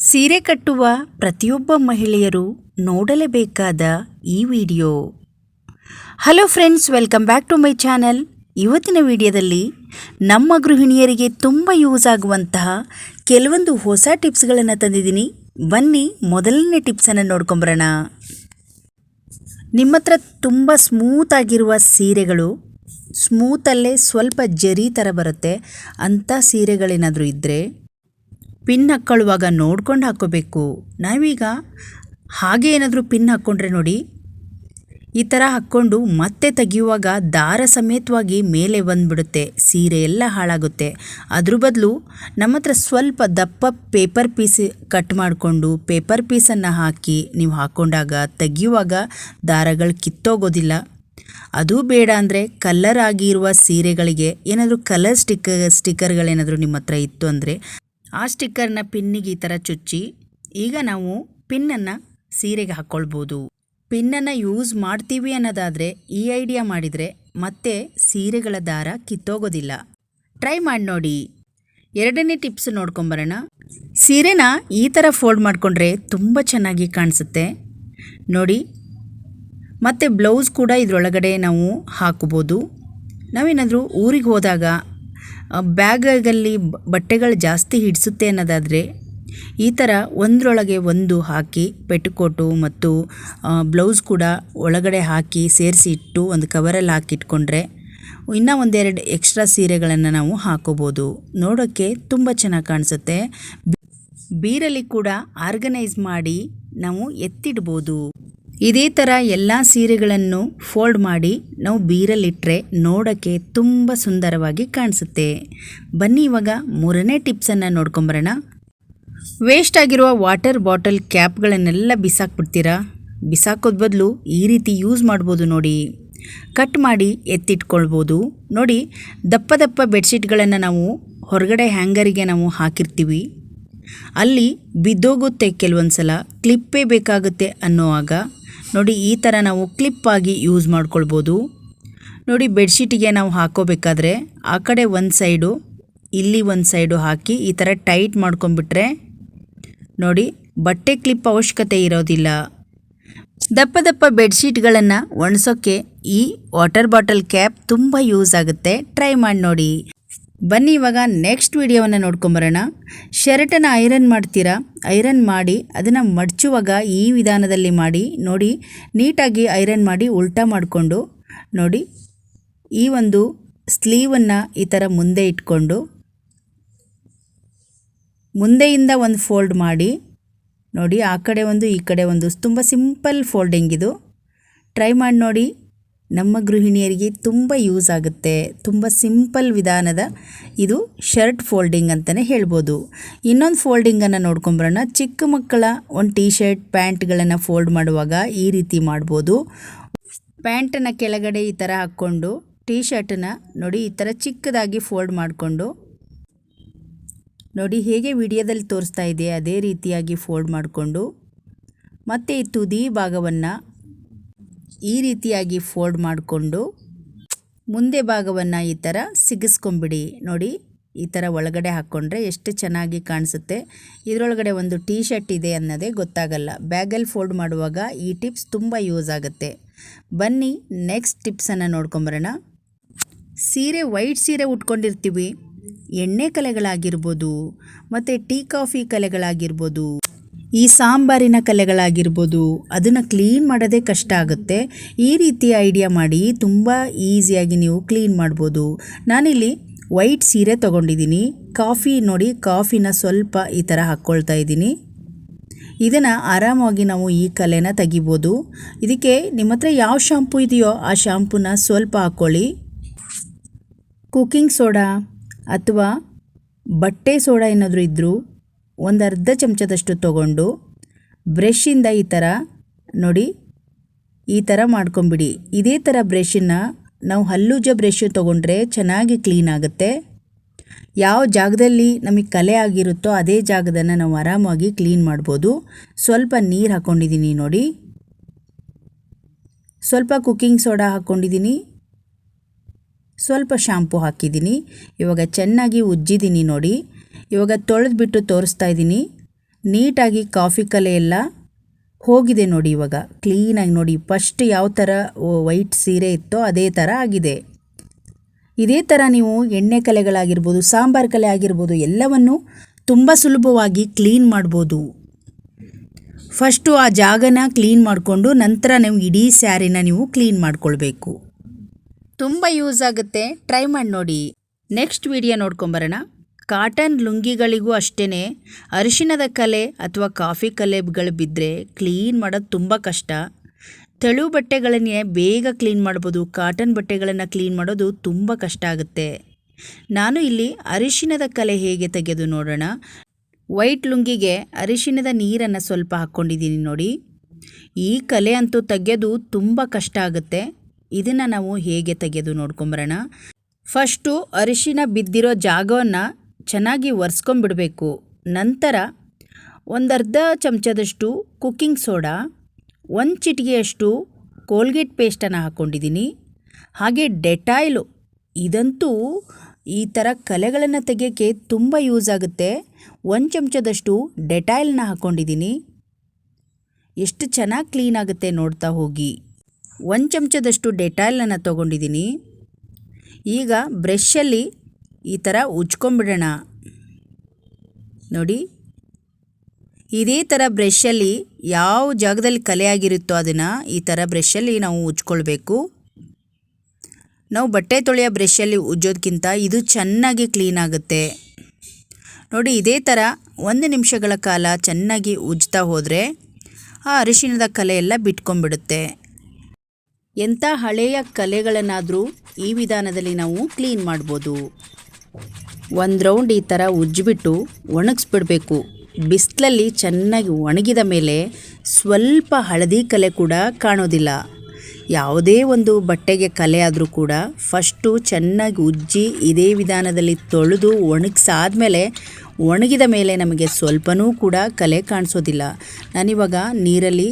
ಸೀರೆ ಕಟ್ಟುವ ಪ್ರತಿಯೊಬ್ಬ ಮಹಿಳೆಯರು ನೋಡಲೇಬೇಕಾದ ಈ video. Hello friends welcome back to my channel ಇವತ್ತಿನ ವಿಡಿಯೋದಲ್ಲಿ ನಮ್ಮ ಗೃಹಿಣಿಯರಿಗೆ ತುಂಬ ಯೂಸ್ ಆಗುವಂತಹ ಕೆಲವೊಂದು ಹೊಸ ಟಿಪ್ಸ್ಗಳನ್ನು ತಂದಿದ್ದೀನಿ. ಬನ್ನಿ, ಮೊದಲನೇ ಟಿಪ್ಸನ್ನು ನೋಡ್ಕೊಂಬರೋಣ. ನಿಮ್ಮ ಹತ್ರ ತುಂಬ ಸ್ಮೂತ್ ಆಗಿರುವ ಸೀರೆಗಳು ಸ್ಮೂತಲ್ಲೇ ಸ್ವಲ್ಪ ಜರಿ ಥರ ಬರುತ್ತೆ. ಅಂಥ ಸೀರೆಗಳೇನಾದರೂ ಇದ್ದರೆ ಪಿನ್ ಹಾಕ್ಕೊಳ್ಳುವಾಗ ನೋಡ್ಕೊಂಡು ಹಾಕ್ಕೋಬೇಕು ನಾವೀಗ ಹಾಗೆ ಏನಾದರೂ ಪಿನ್ ಹಾಕ್ಕೊಂಡ್ರೆ ನೋಡಿ. ಈ ಥರ ಹಾಕ್ಕೊಂಡು ಮತ್ತೆ ತೆಗೆಯುವಾಗ ದಾರ ಸಮೇತವಾಗಿ ಮೇಲೆ ಬಂದುಬಿಡುತ್ತೆ. ಸೀರೆ ಎಲ್ಲ ಹಾಳಾಗುತ್ತೆ. ಅದ್ರ ಬದಲು ನಮ್ಮ ಹತ್ರ ಸ್ವಲ್ಪ ದಪ್ಪ ಪೇಪರ್ ಪೀಸ್ ಕಟ್ ಮಾಡಿಕೊಂಡು ಪೇಪರ್ ಪೀಸನ್ನು ಹಾಕಿ ನೀವು ಹಾಕ್ಕೊಂಡಾಗ ತೆಗೆಯುವಾಗ ದಾರಗಳು ಕಿತ್ತೋಗೋದಿಲ್ಲ. ಅದು ಬೇಡ ಅಂದರೆ ಕಲ್ಲರ್ ಆಗಿರುವ ಸೀರೆಗಳಿಗೆ ಏನಾದರೂ ಕಲರ್ ಸ್ಟಿಕ್ಕರ್ ಸ್ಟಿಕ್ಕರ್ಗಳೇನಾದರೂ ನಿಮ್ಮ ಹತ್ರ ಇತ್ತು ಅಂದರೆ ಆ ಸ್ಟಿಕ್ಕರ್ನ ಪಿನ್ನಿಗೆ ಈ ಥರ ಚುಚ್ಚಿ, ಈಗ ನಾವು ಪಿನ್ನನ್ನು ಸೀರೆಗೆ ಹಾಕ್ಕೊಳ್ಬೋದು ಪಿನ್ನನ್ನು ಯೂಸ್ ಮಾಡ್ತೀವಿ ಅನ್ನೋದಾದರೆ ಈ ಐಡಿಯಾ ಮಾಡಿದರೆ ಮತ್ತೆ ಸೀರೆಗಳ ದಾರ ಕಿತ್ತೋಗೋದಿಲ್ಲ. ಟ್ರೈ ಮಾಡಿ ನೋಡಿ. ಎರಡನೇ ಟಿಪ್ಸ್ ನೋಡ್ಕೊಂಬರೋಣ. ಸೀರೆನ ಈ ಥರ ಫೋಲ್ಡ್ ಮಾಡಿಕೊಂಡ್ರೆ ತುಂಬ ಚೆನ್ನಾಗಿ ಕಾಣಿಸುತ್ತೆ. ನೋಡಿ, ಮತ್ತು ಬ್ಲೌಸ್ ಕೂಡ ಇದರೊಳಗಡೆ ನಾವು ಹಾಕ್ಬೋದು. ನಾವೇನಾದರೂ ಊರಿಗೆ ಹೋದಾಗ ಬ್ಯಾಗಲ್ಲಿ ಬಟ್ಟೆಗಳು ಜಾಸ್ತಿ ಹಿಡಿಸುತ್ತೆ ಅನ್ನೋದಾದರೆ ಈ ಥರ ಒಂದರೊಳಗೆ ಒಂದು ಹಾಕಿ ಪೆಟ್ಟುಕೋಟು ಮತ್ತು ಬ್ಲೌಸ್ ಕೂಡ ಒಳಗಡೆ ಹಾಕಿ ಸೇರಿಸಿ ಇಟ್ಟು ಒಂದು ಕವರಲ್ಲಿ ಹಾಕಿಟ್ಕೊಂಡ್ರೆ ಇನ್ನೂ ಒಂದೆರಡು ಎಕ್ಸ್ಟ್ರಾ ಸೀರೆಗಳನ್ನು ನಾವು ಹಾಕೋಬೋದು. ನೋಡೋಕ್ಕೆ ತುಂಬ ಚೆನ್ನಾಗಿ ಕಾಣಿಸುತ್ತೆ. ಬೀರಲ್ಲಿ ಕೂಡ ಆರ್ಗನೈಸ್ ಮಾಡಿ ನಾವು ಎತ್ತಿಡ್ಬೋದು. ಇದೇ ಥರ ಎಲ್ಲ ಸೀರೆಗಳನ್ನು ಫೋಲ್ಡ್ ಮಾಡಿ ನಾವು ಬೀರಲ್ಲಿಟ್ಟರೆ ನೋಡೋಕ್ಕೆ ತುಂಬ ಸುಂದರವಾಗಿ ಕಾಣಿಸುತ್ತೆ. ಬನ್ನಿ ಇವಾಗ ಮೂರನೇ ಟಿಪ್ಸನ್ನು ನೋಡ್ಕೊಂಬರೋಣ. ವೇಸ್ಟ್ ಆಗಿರುವ ವಾಟರ್ ಬಾಟಲ್ ಕ್ಯಾಪ್ಗಳನ್ನೆಲ್ಲ ಬಿಸಾಕ್ಬಿಡ್ತೀರಾ? ಬಿಸಾಕೋದ ಬದಲು ಈ ರೀತಿ ಯೂಸ್ ಮಾಡ್ಬೋದು ನೋಡಿ. ಕಟ್ ಮಾಡಿ ಎತ್ತಿಟ್ಕೊಳ್ಬೋದು. ನೋಡಿ, ದಪ್ಪ ದಪ್ಪ ಬೆಡ್ಶೀಟ್ಗಳನ್ನು ನಾವು ಹೊರಗಡೆ ಹ್ಯಾಂಗರಿಗೆ ನಾವು ಹಾಕಿರ್ತೀವಿ. ಅಲ್ಲಿ ಬಿದ್ದೋಗುತ್ತೆ ಕೆಲವೊಂದು ಸಲ ಕ್ಲಿಪ್ಪೇ ಬೇಕಾಗುತ್ತೆ ಅನ್ನೋವಾಗ ನೋಡಿ, ಈ ಥರ ನಾವು ಕ್ಲಿಪ್ಪಾಗಿ ಯೂಸ್ ಮಾಡ್ಕೊಳ್ಬೋದು. ನೋಡಿ ಬೆಡ್ಶೀಟಿಗೆ ನಾವು ಹಾಕೋಬೇಕಾದ್ರೆ ಆ ಕಡೆ ಒಂದು ಸೈಡು ಇಲ್ಲಿ ಒಂದು ಸೈಡು ಹಾಕಿ ಈ ಥರ ಟೈಟ್ ಮಾಡ್ಕೊಂಬಿಟ್ರೆ ನೋಡಿ, ಬಟ್ಟೆ ಕ್ಲಿಪ್ ಅವಶ್ಯಕತೆ ಇರೋದಿಲ್ಲ. ದಪ್ಪ ದಪ್ಪ ಬೆಡ್ಶೀಟ್ಗಳನ್ನು ಒಣಸೋಕ್ಕೆ ಈ ವಾಟರ್ ಬಾಟಲ್ ಕ್ಯಾಪ್ ತುಂಬ ಯೂಸ್ ಆಗುತ್ತೆ. ಟ್ರೈ ಮಾಡಿ ನೋಡಿ. ಬನ್ನಿ ಇವಾಗ ನೆಕ್ಸ್ಟ್ ವಿಡಿಯೋವನ್ನು ನೋಡ್ಕೊಂಬರೋಣ. ಶರ್ಟನ್ನು ಐರನ್ ಮಾಡ್ತೀರಾ? ಐರನ್ ಮಾಡಿ ಅದನ್ನು ಮಡಚುವಾಗ ಈ ವಿಧಾನದಲ್ಲಿ ಮಾಡಿ, ನೋಡಿ, ನೀಟಾಗಿ ಐರನ್ ಮಾಡಿ ಉಲ್ಟಾ ಮಾಡಿಕೊಂಡು, ನೋಡಿ, ಈ ಒಂದು ಸ್ಲೀವನ್ನು ಈ ಥರ ಮುಂದೆ ಇಟ್ಕೊಂಡು, ಮುಂದೆಯಿಂದ ಒಂದು ಫೋಲ್ಡ್ ಮಾಡಿ, ನೋಡಿ, ಆ ಕಡೆ ಒಂದು, ಈ ಕಡೆ ಒಂದು, ತುಂಬ ಸಿಂಪಲ್ ಫೋಲ್ಡಿಂಗ್ ಇದು. ಟ್ರೈ ಮಾಡಿ ನೋಡಿ. ನಮ್ಮ ಗೃಹಿಣಿಯರಿಗೆ ತುಂಬ ಯೂಸ್ ಆಗುತ್ತೆ. ತುಂಬ ಸಿಂಪಲ್ ವಿಧಾನದ ಇದು ಶರ್ಟ್ ಫೋಲ್ಡಿಂಗ್ ಅಂತಲೇ ಹೇಳ್ಬೋದು. ಇನ್ನೊಂದು ಫೋಲ್ಡಿಂಗನ್ನು ನೋಡ್ಕೊಂಬರೋಣ ಚಿಕ್ಕ ಮಕ್ಕಳ ಒಂದು ಟೀ ಶರ್ಟ್ ಪ್ಯಾಂಟ್ಗಳನ್ನು ಫೋಲ್ಡ್ ಮಾಡುವಾಗ ಈ ರೀತಿ ಮಾಡ್ಬೋದು. ಪ್ಯಾಂಟನ್ನು ಕೆಳಗಡೆ ಈ ಥರ ಹಾಕ್ಕೊಂಡು ಟೀ ಶರ್ಟನ್ನು ನೋಡಿ ಈ ಥರ ಚಿಕ್ಕದಾಗಿ ಫೋಲ್ಡ್ ಮಾಡಿಕೊಂಡು, ನೋಡಿ ಹೇಗೆ ವಿಡಿಯೋದಲ್ಲಿ ತೋರಿಸ್ತಾ ಇದೆ ಅದೇ ರೀತಿಯಾಗಿ ಫೋಲ್ಡ್ ಮಾಡಿಕೊಂಡು, ಮತ್ತು ಈ ತುದಿ ಭಾಗವನ್ನು ಈ ರೀತಿಯಾಗಿ ಫೋಲ್ಡ್ ಮಾಡಿಕೊಂಡು ಮುಂದೆ ಭಾಗವನ್ನು ಈ ಥರ ಸಿಗಿಸ್ಕೊಂಬಿಡಿ ನೋಡಿ, ಈ ಥರ ಒಳಗಡೆ ಹಾಕ್ಕೊಂಡ್ರೆ ಎಷ್ಟು ಚೆನ್ನಾಗಿ ಕಾಣಿಸುತ್ತೆ. ಇದರೊಳಗಡೆ ಒಂದು ಟೀ ಶರ್ಟ್ ಇದೆ ಅನ್ನೋದೇ ಗೊತ್ತಾಗಲ್ಲ. ಬ್ಯಾಗಲ್ಲಿ ಫೋಲ್ಡ್ ಮಾಡುವಾಗ ಈ ಟಿಪ್ಸ್ ತುಂಬ ಯೂಸ್ ಆಗುತ್ತೆ. ಬನ್ನಿ ನೆಕ್ಸ್ಟ್ ಟಿಪ್ಸನ್ನು ನೋಡ್ಕೊಂಬರೋಣ. ಸೀರೆ ವೈಟ್ ಸೀರೆ ಉಟ್ಕೊಂಡಿರ್ತೀವಿ. ಎಣ್ಣೆ ಕಲೆಗಳಾಗಿರ್ಬೋದು, ಮತ್ತು ಟೀ ಕಾಫಿ ಕಲೆಗಳಾಗಿರ್ಬೋದು. ಈ ಸಾಂಬಾರಿನ ಕಲೆಗಳಾಗಿರ್ಬೋದು, ಅದನ್ನು ಕ್ಲೀನ್ ಮಾಡೋದೇ ಕಷ್ಟ ಆಗುತ್ತೆ. ಈ ರೀತಿ ಐಡಿಯಾ ಮಾಡಿ ತುಂಬ ಈಸಿಯಾಗಿ ನೀವು ಕ್ಲೀನ್ ಮಾಡ್ಬೋದು. ನಾನಿಲ್ಲಿ ವೈಟ್ ಸೀರೆ ತೊಗೊಂಡಿದ್ದೀನಿ. ಕಾಫಿ ನೋಡಿ, ಕಾಫಿನ ಸ್ವಲ್ಪ ಈ ಥರ ಹಾಕ್ಕೊಳ್ತಾ ಇದ್ದೀನಿ. ಇದನ್ನು ಆರಾಮಾಗಿ ನಾವು ಈ ಕಲೆನ ತೆಗಿಬೋದು. ಇದಕ್ಕೆ ನಿಮ್ಮ ಹತ್ರ ಯಾವ ಶಾಂಪು ಇದೆಯೋ ಆ ಶಾಂಪೂನ ಸ್ವಲ್ಪ ಹಾಕ್ಕೊಳ್ಳಿ. ಕುಕ್ಕಿಂಗ್ ಸೋಡಾ ಅಥವಾ ಬಟ್ಟೆ ಸೋಡಾ ಏನಾದರೂ ಇದ್ದರೂ ಒಂದು ಅರ್ಧ ಚಮಚದಷ್ಟು ತಗೊಂಡು ಬ್ರಷಿಂದ ಈ ಥರ ನೋಡಿ, ಈ ಥರ ಮಾಡ್ಕೊಂಬಿಡಿ. ಇದೇ ಥರ ಬ್ರಷನ್ನು ನಾವು ಹಲ್ಲುಜ ಬ್ರಷ್ ತೊಗೊಂಡ್ರೆ ಚೆನ್ನಾಗಿ ಕ್ಲೀನ್ ಆಗುತ್ತೆ. ಯಾವ ಜಾಗದಲ್ಲಿ ನಮಗೆ ಕಲೆ ಆಗಿರುತ್ತೋ ಅದೇ ಜಾಗದನ್ನು ನಾವು ಆರಾಮಾಗಿ ಕ್ಲೀನ್ ಮಾಡ್ಬೋದು. ಸ್ವಲ್ಪ ನೀರು ಹಾಕ್ಕೊಂಡಿದ್ದೀನಿ ನೋಡಿ. ಸ್ವಲ್ಪ ಕುಕ್ಕಿಂಗ್ ಸೋಡಾ ಹಾಕ್ಕೊಂಡಿದ್ದೀನಿ ಸ್ವಲ್ಪ ಶ್ಯಾಂಪು ಹಾಕಿದ್ದೀನಿ ಇವಾಗ ಚೆನ್ನಾಗಿ ಉಜ್ಜಿದ್ದೀನಿ ನೋಡಿ. ಇವಾಗ ತೊಳೆದ್ಬಿಟ್ಟು ತೋರಿಸ್ತಾ ಇದ್ದೀನಿ. ನೀಟಾಗಿ ಕಾಫಿ ಕಲೆ ಎಲ್ಲ ಹೋಗಿದೆ ನೋಡಿ ಇವಾಗ. ಕ್ಲೀನಾಗಿ ನೋಡಿ ಫಸ್ಟ್ ಯಾವ ಥರ ವೈಟ್ ಸೀರೆ ಇತ್ತೋ ಅದೇ ಥರ ಆಗಿದೆ. ಇದೇ ಥರ ನೀವು ಎಣ್ಣೆ ಕಲೆಗಳಾಗಿರ್ಬೋದು, ಸಾಂಬಾರು ಕಲೆ ಆಗಿರ್ಬೋದು, ಎಲ್ಲವನ್ನು ತುಂಬ ಸುಲಭವಾಗಿ ಕ್ಲೀನ್ ಮಾಡ್ಬೋದು. ಫಸ್ಟು ಆ ಜಾಗನ ಕ್ಲೀನ್ ಮಾಡಿಕೊಂಡು ನಂತರ ನೀವು ಇಡೀ ಸ್ಯಾರಿನ ನೀವು ಕ್ಲೀನ್ ಮಾಡ್ಕೊಳ್ಬೇಕು. ತುಂಬ ಯೂಸ್ ಆಗುತ್ತೆ. ಟ್ರೈ ಮಾಡಿ ನೋಡಿ. ನೆಕ್ಸ್ಟ್ ವಿಡಿಯೋ ನೋಡ್ಕೊಂಬರೋಣ. ಕಾಟನ್ ಲುಂಗಿಗಳಿಗೂ ಅಷ್ಟೇ ಅರಿಶಿಣದ ಕಲೆ ಅಥವಾ ಕಾಫಿ ಕಲೆಗಳು ಬಿದ್ದರೆ ಕ್ಲೀನ್ ಮಾಡೋದು ತುಂಬ ಕಷ್ಟ. ತೆಳು ಬಟ್ಟೆಗಳನ್ನೇ ಬೇಗ ಕ್ಲೀನ್ ಮಾಡ್ಬೋದು, ಕಾಟನ್ ಬಟ್ಟೆಗಳನ್ನು ಕ್ಲೀನ್ ಮಾಡೋದು ತುಂಬ ಕಷ್ಟ ಆಗುತ್ತೆ. ನಾನು ಇಲ್ಲಿ ಅರಿಶಿಣದ ಕಲೆ ಹೇಗೆ ತೆಗೆದು ನೋಡೋಣ. ವೈಟ್ ಲುಂಗಿಗೆ ಅರಿಶಿಣದ ನೀರನ್ನು ಸ್ವಲ್ಪ ಹಾಕ್ಕೊಂಡಿದ್ದೀನಿ ನೋಡಿ. ಈ ಕಲೆ ಅಂತೂ ತೆಗೆಯೋದು ತುಂಬ ಕಷ್ಟ ಆಗುತ್ತೆ. ಇದನ್ನು ನಾವು ಹೇಗೆ ತೆಗೆದು ನೋಡ್ಕೊಂಬರೋಣ. ಫಸ್ಟು ಅರಿಶಿಣ ಬಿದ್ದಿರೋ ಜಾಗವನ್ನು ಚೆನ್ನಾಗಿ ಒರೆಸ್ಕೊಂಬಿಡಬೇಕು ನಂತರ ಒಂದರ್ಧ ಚಮಚದಷ್ಟು ಕುಕ್ಕಿಂಗ್ ಸೋಡಾ, ಒಂದು ಚಿಟಿಗೆಯಷ್ಟು ಕೋಲ್ಗೇಟ್ ಪೇಸ್ಟನ್ನು ಹಾಕ್ಕೊಂಡಿದ್ದೀನಿ ಹಾಗೆ ಡೆಟಾಯ್ಲು. ಇದಂತೂ ಈ ಥರ ಕಲೆಗಳನ್ನು ತೆಗೆಯೋಕ್ಕೆ ತುಂಬ ಯೂಸ್ ಆಗುತ್ತೆ. ಒಂದು ಚಮಚದಷ್ಟು ಡೆಟಾಯ್ಲನ್ನ ಹಾಕ್ಕೊಂಡಿದ್ದೀನಿ ಎಷ್ಟು ಚೆನ್ನಾಗಿ ಕ್ಲೀನ್ ಆಗುತ್ತೆ ನೋಡ್ತಾ ಹೋಗಿ. ಒಂದು ಚಮಚದಷ್ಟು ಡೆಟಾಯ್ಲನ್ನು ತೊಗೊಂಡಿದ್ದೀನಿ. ಈಗ ಬ್ರಷಲ್ಲಿ ಈ ಥರ ಉಜ್ಕೊಂಬಿಡೋಣ. ನೋಡಿ, ಇದೇ ಥರ ಬ್ರಷಲ್ಲಿ ಯಾವ ಜಾಗದಲ್ಲಿ ಕಲೆ ಆಗಿರುತ್ತೋ ಅದನ್ನು ಈ ಥರ ಬ್ರಷಲ್ಲಿ ನಾವು ಉಜ್ಕೊಳ್ಬೇಕು. ನಾವು ಬಟ್ಟೆ ತೊಳೆಯೋ ಬ್ರಷಲ್ಲಿ ಉಜ್ಜೋದಕ್ಕಿಂತ ಇದು ಚೆನ್ನಾಗಿ ಕ್ಲೀನ್ ಆಗುತ್ತೆ. ನೋಡಿ, ಇದೇ ಥರ ಒಂದು ನಿಮಿಷಗಳ ಕಾಲ ಚೆನ್ನಾಗಿ ಉಜ್ತಾ ಹೋದರೆ ಆ ಅರಿಶಿಣದ ಕಲೆ ಎಲ್ಲ ಬಿಟ್ಕೊಂಡ್ಬಿಡುತ್ತೆ. ಎಂಥ ಹಳೆಯ ಕಲೆಗಳನ್ನಾದರೂ ಈ ವಿಧಾನದಲ್ಲಿ ನಾವು ಕ್ಲೀನ್ ಮಾಡ್ಬೋದು. ಒಂದು ರೌಂಡ್ ಈ ಥರ ಉಜ್ಜಿಬಿಟ್ಟು ಒಣಗಿಸ್ಬಿಡಬೇಕು. ಬಿಸಿಲಲ್ಲಿ ಚೆನ್ನಾಗಿ ಒಣಗಿದ ಮೇಲೆ ಸ್ವಲ್ಪ ಹಳದಿ ಕಲೆ ಕೂಡ ಕಾಣೋದಿಲ್ಲ. ಯಾವುದೇ ಒಂದು ಬಟ್ಟೆಗೆ ಕಲೆ ಆದರೂ ಕೂಡ ಫಸ್ಟು ಚೆನ್ನಾಗಿ ಉಜ್ಜಿ ಇದೇ ವಿಧಾನದಲ್ಲಿ ತೊಳೆದು ಒಣಗಿಸಾದ್ಮೇಲೆ ಒಣಗಿದ ಮೇಲೆ ನಮಗೆ ಸ್ವಲ್ಪನೂ ಕೂಡ ಕಲೆ ಕಾಣಿಸೋದಿಲ್ಲ. ನಾನಿವಾಗ ನೀರಲ್ಲಿ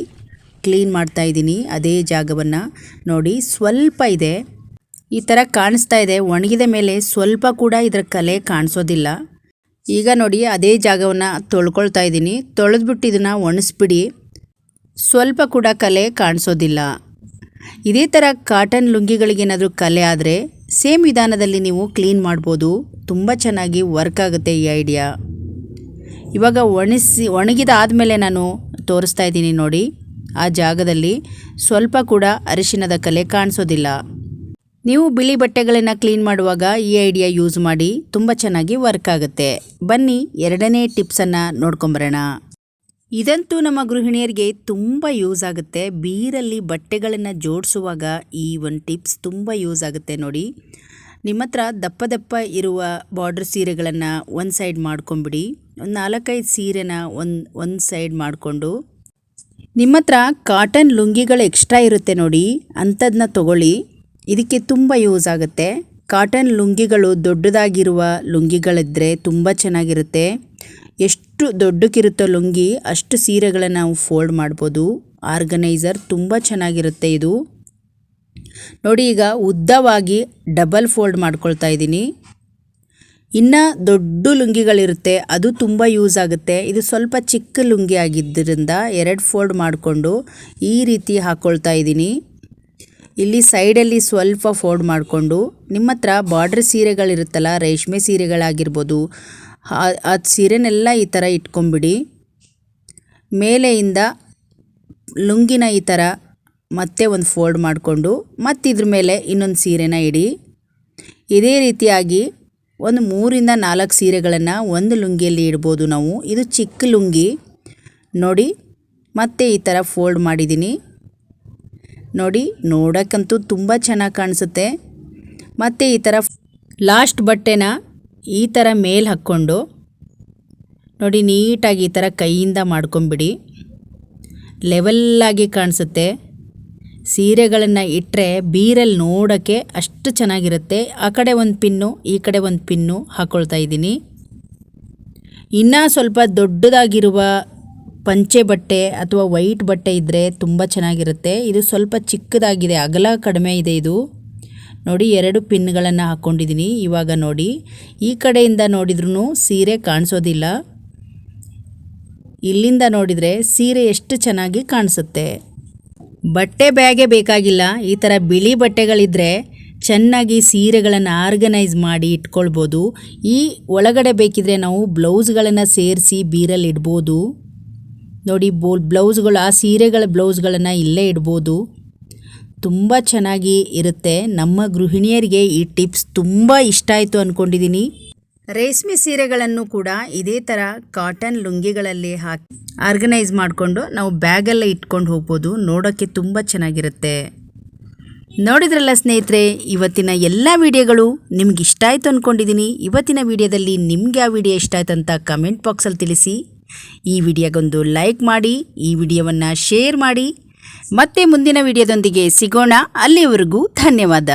ಕ್ಲೀನ್ ಮಾಡ್ತಾ ಇದ್ದೀನಿ. ಅದೇ ಜಾಗವನ್ನು ನೋಡಿ ಸ್ವಲ್ಪ ಇದೆ. ಈ ಥರ ಕಾಣಿಸ್ತಾ ಇದೆ. ಒಣಗಿದ ಮೇಲೆ ಸ್ವಲ್ಪ ಕೂಡ ಇದರ ಕಲೆ ಕಾಣಿಸೋದಿಲ್ಲ. ಈಗ ನೋಡಿ, ಅದೇ ಜಾಗವನ್ನು ತೊಳ್ಕೊಳ್ತಾ ಇದ್ದೀನಿ. ತೊಳೆದ್ಬಿಟ್ಟು ಇದನ್ನು ಒಣಸ್ಬಿಡಿ. ಸ್ವಲ್ಪ ಕೂಡ ಕಲೆ ಕಾಣಿಸೋದಿಲ್ಲ. ಇದೇ ಥರ ಕಾಟನ್ ಲುಂಗಿಗಳಿಗೇನಾದರೂ ಕಲೆ ಆದರೆ, ಸೇಮ್ ವಿಧಾನದಲ್ಲಿ ನೀವು ಕ್ಲೀನ್ ಮಾಡ್ಬೋದು. ತುಂಬ ಚೆನ್ನಾಗಿ ವರ್ಕ್ ಆಗುತ್ತೆ ಈ ಐಡಿಯಾ. ಇವಾಗ ಒಣಸಿ, ಒಣಗಿದ ಆದಮೇಲೆ ನಾನು ತೋರಿಸ್ತಾ ಇದ್ದೀನಿ ನೋಡಿ. ಆ ಜಾಗದಲ್ಲಿ ಸ್ವಲ್ಪ ಕೂಡ ಅರಿಶಿನದ ಕಲೆ ಕಾಣಿಸೋದಿಲ್ಲ. ನೀವು ಬಿಳಿ ಬಟ್ಟೆಗಳನ್ನು ಕ್ಲೀನ್ ಮಾಡುವಾಗ ಈ ಐಡಿಯಾ ಯೂಸ್ ಮಾಡಿ ತುಂಬ ಚೆನ್ನಾಗಿ ವರ್ಕ್ ಆಗುತ್ತೆ. ಬನ್ನಿ ಎರಡನೇ ಟಿಪ್ಸನ್ನು ನೋಡ್ಕೊಂಬರೋಣ. ಇದಂತೂ ನಮ್ಮ ಗೃಹಿಣಿಯರಿಗೆ ತುಂಬ ಯೂಸ್ ಆಗುತ್ತೆ. ಬೀರಲ್ಲಿ ಬಟ್ಟೆಗಳನ್ನು ಜೋಡಿಸುವಾಗ ಈ ಒಂದು ಟಿಪ್ಸ್ ತುಂಬ ಯೂಸ್ ಆಗುತ್ತೆ ನೋಡಿ. ನಿಮ್ಮ ಹತ್ರ ದಪ್ಪ ದಪ್ಪ ಇರುವ ಬಾರ್ಡ್ರ್ ಸೀರೆಗಳನ್ನು ಒಂದು ಸೈಡ್ ಮಾಡ್ಕೊಂಬಿಡಿ. ಒಂದು ನಾಲ್ಕೈದು ಸೀರೆನ ಒಂದು ಒಂದು ಸೈಡ್ ಮಾಡಿಕೊಂಡು. ನಿಮ್ಮ ಹತ್ರ ಕಾಟನ್ ಲುಂಗಿಗಳು ಎಕ್ಸ್ಟ್ರಾ ಇರುತ್ತೆ ನೋಡಿ. ಅಂಥದನ್ನ ತಗೊಳ್ಳಿ. ಇದಕ್ಕೆ ತುಂಬ ಯೂಸ್ ಆಗುತ್ತೆ. ಕಾಟನ್ ಲುಂಗಿಗಳು ದೊಡ್ಡದಾಗಿರುವ ಲುಂಗಿಗಳಿದ್ದರೆ ತುಂಬ ಚೆನ್ನಾಗಿರುತ್ತೆ. ಎಷ್ಟು ದೊಡ್ಡಕ್ಕಿರುತ್ತೋ ಲುಂಗಿ ಅಷ್ಟು ಸೀರೆಗಳನ್ನು ನಾವು ಫೋಲ್ಡ್ ಮಾಡ್ಬೋದು. ಆರ್ಗನೈಸರ್ ತುಂಬ ಚೆನ್ನಾಗಿರುತ್ತೆ ಇದು. ನೋಡಿ ಈಗ ಉದ್ದವಾಗಿ ಡಬಲ್ ಫೋಲ್ಡ್ ಮಾಡ್ಕೊಳ್ತಾ ಇದ್ದೀನಿ. ಇನ್ನು ದೊಡ್ಡ ಲುಂಗಿಗಳಿರುತ್ತೆ, ಅದು ತುಂಬ ಯೂಸ್ ಆಗುತ್ತೆ. ಇದು ಸ್ವಲ್ಪ ಚಿಕ್ಕ ಲುಂಗಿ ಆಗಿದ್ದರಿಂದ ಎರಡು ಫೋಲ್ಡ್ ಮಾಡಿಕೊಂಡು ಈ ರೀತಿ ಹಾಕ್ಕೊಳ್ತಾ ಇದ್ದೀನಿ. ಇಲ್ಲಿ ಸೈಡಲ್ಲಿ ಸ್ವಲ್ಪ ಫೋಲ್ಡ್ ಮಾಡಿಕೊಂಡು ನಿಮ್ಮ ಹತ್ರ ಬಾರ್ಡ್ರ್ ಸೀರೆಗಳಿರುತ್ತಲ್ಲ, ರೇಷ್ಮೆ ಸೀರೆಗಳಾಗಿರ್ಬೋದು, ಆ ಸೀರೆನೆಲ್ಲ ಈ ಥರ ಇಟ್ಕೊಂಬಿಡಿ ಮೇಲೆಯಿಂದ ಲುಂಗಿನ ಈ ಥರ ಮತ್ತೆ ಒಂದು ಫೋಲ್ಡ್ ಮಾಡಿಕೊಂಡು ಮತ್ತಿದ್ರ ಮೇಲೆ ಇನ್ನೊಂದು ಸೀರೆನ ಇಡಿ. ಇದೇ ರೀತಿಯಾಗಿ ಒಂದು ಮೂರಿಂದ ನಾಲ್ಕು ಸೀರೆಗಳನ್ನು ಒಂದು ಲುಂಗಿಯಲ್ಲಿ ಇಡ್ಬೋದು ನಾವು. ಇದು ಚಿಕ್ಕ ಲುಂಗಿ. ನೋಡಿ, ಮತ್ತೆ ಈ ಥರ ಫೋಲ್ಡ್ ಮಾಡಿದ್ದೀನಿ. ನೋಡಿ, ನೋಡೋಕ್ಕಂತೂ ತುಂಬ ಚೆನ್ನಾಗಿ ಕಾಣಿಸುತ್ತೆ. ಮತ್ತು ಈ ಥರ ಲಾಸ್ಟ್ ಬಟ್ಟೆನ ಈ ಥರ ಮೇಲೆ ಹಾಕ್ಕೊಂಡು, ನೋಡಿ, ನೀಟಾಗಿ ಈ ಥರ ಕೈಯಿಂದ ಮಾಡ್ಕೊಂಬಿಡಿ. ಲೆವೆಲ್ಲಾಗಿ ಕಾಣಿಸುತ್ತೆ. ಸೀರೆಗಳನ್ನು ಇಟ್ಟರೆ ಬೀರಲ್ಲಿ ನೋಡೋಕ್ಕೆ ಅಷ್ಟು ಚೆನ್ನಾಗಿರುತ್ತೆ. ಆ ಕಡೆ ಒಂದು ಪಿನ್ನು, ಈ ಕಡೆ ಒಂದು ಪಿನ್ನು ಹಾಕ್ಕೊಳ್ತಾ ಇದ್ದೀನಿ. ಇನ್ನೂ ಸ್ವಲ್ಪ ದೊಡ್ಡದಾಗಿರುವ ಪಂಚೆ ಬಟ್ಟೆ ಅಥವಾ ವೈಟ್ ಬಟ್ಟೆ ಇದ್ದರೆ ತುಂಬ ಚೆನ್ನಾಗಿರುತ್ತೆ. ಇದು ಸ್ವಲ್ಪ ಚಿಕ್ಕದಾಗಿದೆ, ಅಗಲ ಕಡಿಮೆ ಇದೆ ಇದು. ನೋಡಿ, ಎರಡು ಪಿನ್ಗಳನ್ನು ಹಾಕ್ಕೊಂಡಿದ್ದೀನಿ ಇವಾಗ ನೋಡಿ, ಈ ಕಡೆಯಿಂದ ನೋಡಿದ್ರೂ ಸೀರೆ ಕಾಣಿಸೋದಿಲ್ಲ. ಇಲ್ಲಿಂದ ನೋಡಿದರೆ ಸೀರೆ ಎಷ್ಟು ಚೆನ್ನಾಗಿ ಕಾಣಿಸುತ್ತೆ. ಬಟ್ಟೆ ಬ್ಯಾಗೆ ಬೇಕಾಗಿಲ್ಲ. ಈ ಥರ ಬಿಳಿ ಬಟ್ಟೆಗಳಿದ್ದರೆ ಚೆನ್ನಾಗಿ ಸೀರೆಗಳನ್ನು ಆರ್ಗನೈಸ್ ಮಾಡಿ ಇಟ್ಕೊಳ್ಬೋದು. ಈ ಒಳಗಡೆ ಬೇಕಿದ್ರೆ ನಾವು ಬ್ಲೌಸ್ಗಳನ್ನು ಸೇರಿಸಿ ಬೀರಲ್ಲಿ ಇಡ್ಬೋದು ನೋಡಿ ಬೋಲ್ ಬ್ಲೌಸ್ಗಳು, ಆ ಸೀರೆಗಳ ಬ್ಲೌಸ್ಗಳನ್ನು ಇಲ್ಲೇ ಇಡ್ಬೋದು. ತುಂಬ ಚೆನ್ನಾಗಿ ಇರುತ್ತೆ. ನಮ್ಮ ಗೃಹಿಣಿಯರಿಗೆ ಈ ಟಿಪ್ಸ್ ತುಂಬ ಇಷ್ಟ ಆಯಿತು ಅಂದ್ಕೊಂಡಿದ್ದೀನಿ ರೇಷ್ಮೆ ಸೀರೆಗಳನ್ನು ಕೂಡ ಇದೇ ಥರ ಕಾಟನ್ ಲುಂಗಿಗಳಲ್ಲಿ ಹಾಕಿ ಆರ್ಗನೈಸ್ ಮಾಡಿಕೊಂಡು ನಾವು ಬ್ಯಾಗೆಲ್ಲ ಇಟ್ಕೊಂಡು ಹೋಗ್ಬೋದು. ನೋಡೋಕ್ಕೆ ತುಂಬ ಚೆನ್ನಾಗಿರುತ್ತೆ. ನೋಡಿದ್ರಲ್ಲ ಸ್ನೇಹಿತರೆ, ಇವತ್ತಿನ ಎಲ್ಲ ವಿಡಿಯೋಗಳು ನಿಮ್ಗೆ ಇಷ್ಟ ಆಯಿತು ಅಂದ್ಕೊಂಡಿದ್ದೀನಿ ಇವತ್ತಿನ ವಿಡಿಯೋದಲ್ಲಿ ನಿಮ್ಗೆ ಆ ವಿಡಿಯೋ ಇಷ್ಟ ಆಯ್ತು ಅಂತ ಕಮೆಂಟ್ ಬಾಕ್ಸಲ್ಲಿ ತಿಳಿಸಿ. ಈ ವಿಡಿಯೋಗೊಂದು ಲೈಕ್ ಮಾಡಿ ಈ ವಿಡಿಯೋವನ್ನು ಶೇರ್ ಮಾಡಿ. ಮತ್ತೆ ಮುಂದಿನ ವಿಡಿಯೋದೊಂದಿಗೆ ಸಿಗೋಣ. ಅಲ್ಲಿವರೆಗೂ ಧನ್ಯವಾದ.